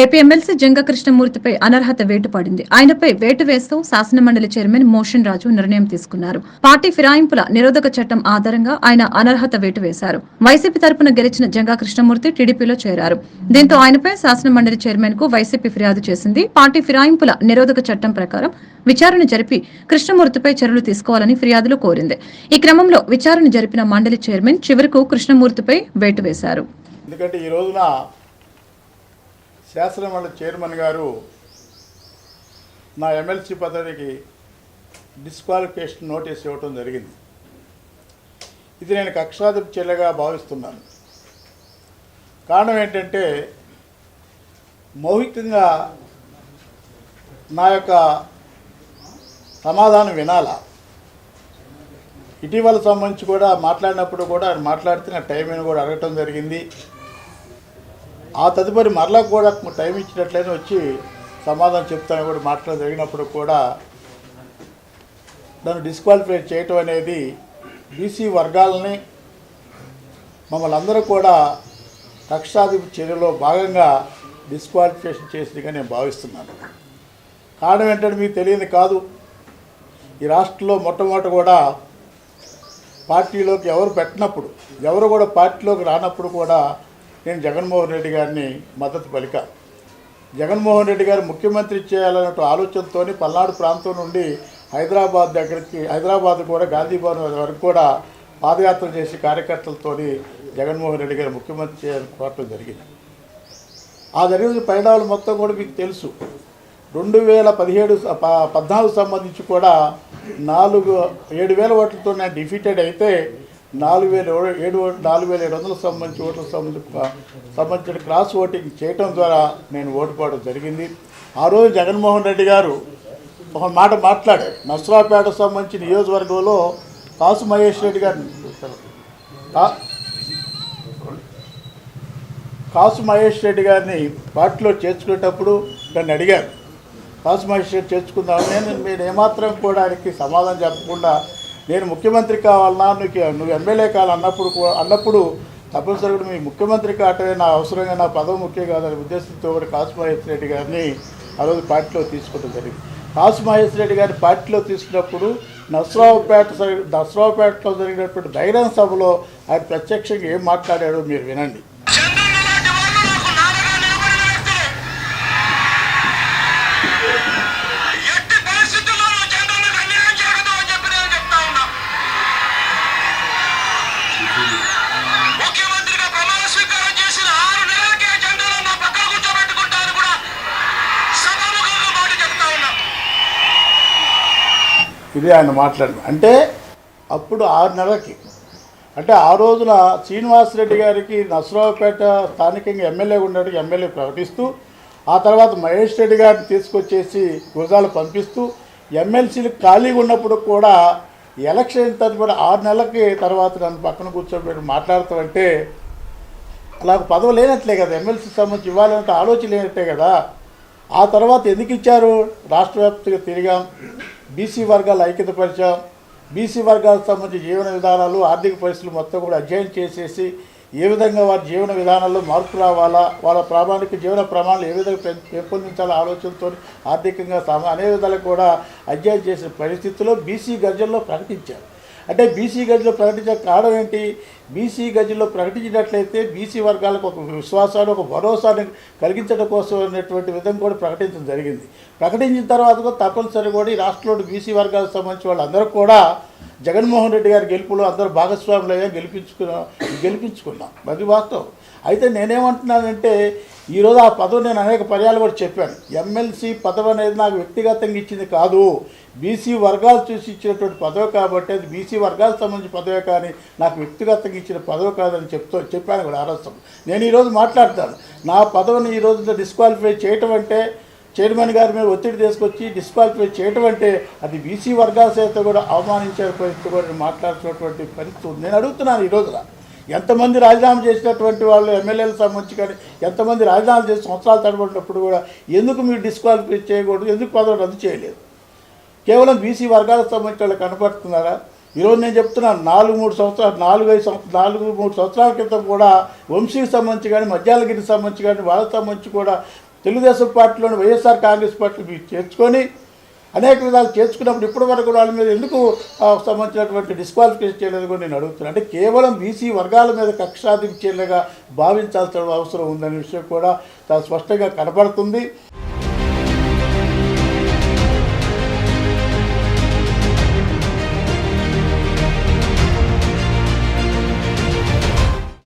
AP MLC Janga కృష్ణమూర్తిపై అనర్హత వేటు పడింది ఆయనపై వేటు వేస్తూ శాసనమండలి చైర్మన్ మోషన్ రాజు నిర్ణయం తీసుకున్నారు. పార్టీ ఫిరాయింపుల నిరోధక చట్టం ఆధారంగా ఆయన అనర్హత వేటు వేశారు. వైసీపీ తరపున గెలిచిన జంగా కృష్ణమూర్తి టీడీపీలో చేరారు. దీంతో ఆయనపై శాసనమండలి చైర్మన్కు వైసీపీ ఫిర్యాదు చేసింది. పార్టీ ఫిరాయింపుల నిరోధక చట్టం ప్రకారం విచారణ జరిపి కృష్ణమూర్తిపై చర్యలు తీసుకోవాలని ఫిర్యాదులో కోరింది. ఈ క్రమంలో విచారణ జరిపిన మండలి చైర్మన్ చివరకు కృష్ణమూర్తిపై వేటు వేశారు. ఎందుకంటే ఈ రోజున శాసనమండలి చైర్మన్ గారు నా ఎమ్మెల్సీ పదవికి డిస్క్వాలిఫికేషన్ నోటీస్ ఇవ్వటం జరిగింది. ఇది నేను కక్షాధిప చర్యగా భావిస్తున్నాను. కారణం ఏంటంటే మౌఖికంగా నా యొక్క సమాధానం వినాలా. ఇటీవల సంబంధించి కూడా మాట్లాడినప్పుడు కూడా ఆయన మాట్లాడితే నా టైం కూడా అడగటం జరిగింది. ఆ తదుపరి మరలా కూడా టైం ఇచ్చినట్లయినా వచ్చి సమాధానం చెప్తాను కూడా మాట్లాడ జరిగినప్పుడు కూడా నన్ను డిస్క్వాలిఫై చేయటం అనేది బీసీ వర్గాలని మమ్మల్ని అందరూ కూడా కక్షాధిప చర్యలో భాగంగా డిస్క్వాలిఫికేషన్ చేసిందిగా నేను భావిస్తున్నాను. కారణం ఏంటంటే మీకు తెలియదు కాదు ఈ రాష్ట్రంలో మొట్టమొదటి కూడా పార్టీలోకి ఎవరు పెట్టినప్పుడు ఎవరు కూడా పార్టీలోకి రానప్పుడు కూడా నేను జగన్మోహన్ రెడ్డి గారిని మద్దతు పలిక. జగన్మోహన్ రెడ్డి గారు ముఖ్యమంత్రి చేయాలన్నట్టు ఆలోచనతో పల్నాడు ప్రాంతం నుండి హైదరాబాద్ దగ్గరికి హైదరాబాద్ కూడా గాంధీ భవన్ వరకు కూడా పాదయాత్ర చేసి కార్యకర్తలతో జగన్మోహన్ రెడ్డి గారు ముఖ్యమంత్రి చేయాలని కోరటం జరిగింది. ఆ జరిగిన పరిణామాలు మొత్తం కూడా మీకు తెలుసు. రెండు వేల పదిహేడు పద్నాలుగు సంబంధించి కూడా నాలుగు ఏడు వేల ఓట్లతో నేను డిఫీటెడ్ అయితే నాలుగు వేల ఏడు ఓ- నాలుగు వేల ఏడు వందలకు సంబంధించి ఓట్లకు సంబంధించి సంబంధించిన క్రాస్ ఓటింగ్ చేయటం ద్వారా నేను ఓటుపోవడం జరిగింది. ఆ రోజు జగన్మోహన్ రెడ్డి గారు ఒక మాట మాట్లాడారు. నర్సరావుపేట సంబంధించి నియోజకవర్గంలో కాసు మహేష్ రెడ్డి గారిని కాసు మహేష్ రెడ్డి గారిని పార్టీలో చేర్చుకునేటప్పుడు నన్ను అడిగారు. కాసు మహేష్ రెడ్డి చేర్చుకుందాం నేను మీరు ఏమాత్రం కూడా ఆయనకి సమాధానం చెప్పకుండా నేను ముఖ్యమంత్రి కావాలన్నా నీకు నువ్వు ఎమ్మెల్యే కావాలన్నప్పుడు అన్నప్పుడు తప్పనిసరిగా మీ ముఖ్యమంత్రి కావటమే నా అవసరంగా నా పదవి ముఖ్యం కాదనే ఉద్దేశంతో కూడా కాసు మహేష్ రెడ్డి గారిని ఆ రోజు పార్టీలో తీసుకోవడం జరిగింది. కాసు మహేష్ రెడ్డి గారిని పార్టీలో తీసుకున్నప్పుడు నర్సరావుపేట సరి- నర్సరావుపేటలో జరిగినటువంటి బహిరంగ సభలో ఆయన ప్రత్యక్షంగా ఏం మాట్లాడాడో మీరు వినండి. ఇది ఆయన మాట్లాడింది అంటే అప్పుడు ఆరు నెలలకి. అంటే ఆ రోజున శ్రీనివాసరెడ్డి గారికి నసరావుపేట స్థానికంగా ఎమ్మెల్యే ఉన్నాడు ఎమ్మెల్యే ప్రకటిస్తూ ఆ తర్వాత మహేష్ రెడ్డి గారిని తీసుకొచ్చేసి గురజాలు పంపిస్తూ ఎమ్మెల్సీలు ఖాళీగా ఉన్నప్పుడు కూడా ఎలక్షన్ తదుపరి ఆరు నెలలకి తర్వాత నన్ను పక్కన కూర్చోబెట్టి మాట్లాడతామంటే అలా పదవి లేనట్లే కదా ఎమ్మెల్సీ సంబంధించి ఇవ్వాలంటే ఆలోచన లేనట్లే కదా. ఆ తర్వాత ఎందుకు ఇచ్చారు? రాష్ట్ర వ్యాప్తంగా తిరిగాం. బీసీ వర్గాలు ఐక్యతపరిచాం బీసీ వర్గాలకు సంబంధించి జీవన విధానాలు ఆర్థిక పరిస్థితులు మొత్తం కూడా అధ్యయనం చేసేసి ఏ విధంగా వారి జీవన విధానాల్లో మార్పు రావాలా వాళ్ళ ప్రామాణిక జీవన ప్రమాణాలు ఏ విధంగా పెం- పెంపొందించాలా ఆలోచనతో ఆర్థికంగా సమ అనే విధాలు కూడా అధ్యయనం చేసిన పరిస్థితుల్లో బీసీ గర్జల్లో ప్రకటించారు. అంటే బీసీ గదిలో ప్రకటించే కారణం ఏంటి? బీసీ గదిలో ప్రకటించినట్లయితే బీసీ వర్గాలకు ఒక విశ్వాసాన్ని ఒక భరోసాని కలిగించడం కోసం అనేటువంటి విధంగా కూడా ప్రకటించడం జరిగింది. ప్రకటించిన తర్వాత కూడా తప్పనిసరి కూడా ఈ రాష్ట్రంలోని బీసీ వర్గాలకు సంబంధించిన వాళ్ళందరూ కూడా జగన్మోహన్ రెడ్డి గారి గెలుపులో అందరూ భాగస్వాములు అయ్యా గెలిపించుకున్నాం గెలిపించుకున్నాం. అది వాస్తవం. అయితే నేనేమంటున్నానంటే ఈరోజు ఆ పదవి నేను అనేక పర్యాలు కూడా చెప్పాను. ఎమ్మెల్సీ పదవి అనేది నాకు వ్యక్తిగతంగా ఇచ్చింది కాదు. బీసీ వర్గాలు చూసి ఇచ్చినటువంటి పదవి కాబట్టి అది బీసీ వర్గాలకు సంబంధించిన పదవే కానీ నాకు వ్యక్తిగతంగా ఇచ్చిన పదవి కాదని చెప్తూ చెప్పాను కూడా ఆరోగ్యం నేను ఈరోజు మాట్లాడతాను. నా పదవిని ఈ రోజు డిస్క్వాలిఫై చేయటం అంటే చైర్మన్ గారి మీద ఒత్తిడి తీసుకొచ్చి డిస్క్వాలిఫై చేయటం అంటే అది బీసీ వర్గాల చేత కూడా అవమానించే పరిస్థితి కూడా మాట్లాడుతున్నటువంటి పరిస్థితి నేను అడుగుతున్నాను ఈ రోజున. ఎంతమంది రాజీనామా చేసినటువంటి వాళ్ళు ఎమ్మెల్యేలకు సంబంధించి కానీ ఎంతమంది రాజీనామా చేసి సంవత్సరాలు తడబడినప్పుడు కూడా ఎందుకు మీరు డిస్క్వాలిఫై చేయకూడదు ఎందుకు పదవి రద్దు చేయలేదు? కేవలం బీసీ వర్గాలకు సంబంధించిన వాళ్ళు కనపడుతున్నారా? ఈరోజు నేను చెప్తున్నాను నాలుగు మూడు సంవత్సరాలు నాలుగు ఐదు సంవత్సరాలు నాలుగు మూడు సంవత్సరాల క్రితం కూడా వంశీకి సంబంధించి కానీ మధ్యాలగిరికి సంబంధించి కానీ వాళ్ళకి సంబంధించి కూడా తెలుగుదేశం పార్టీలోని వైఎస్ఆర్ కాంగ్రెస్ పార్టీ మీరు చేర్చుకొని అనేక విధాలు చేర్చుకున్నప్పుడు ఇప్పటి వరకు వాళ్ళ మీద ఎందుకు సంబంధించినటువంటి డిస్క్వాలిఫికేషన్ చేయలేదు కూడా నేను అడుగుతున్నాను అంటే కేవలం బీసీ వర్గాల మీద కక్షాధించేలాగా భావించాల్సిన అవసరం ఉందనే విషయం కూడా చాలా స్పష్టంగా కనబడుతుంది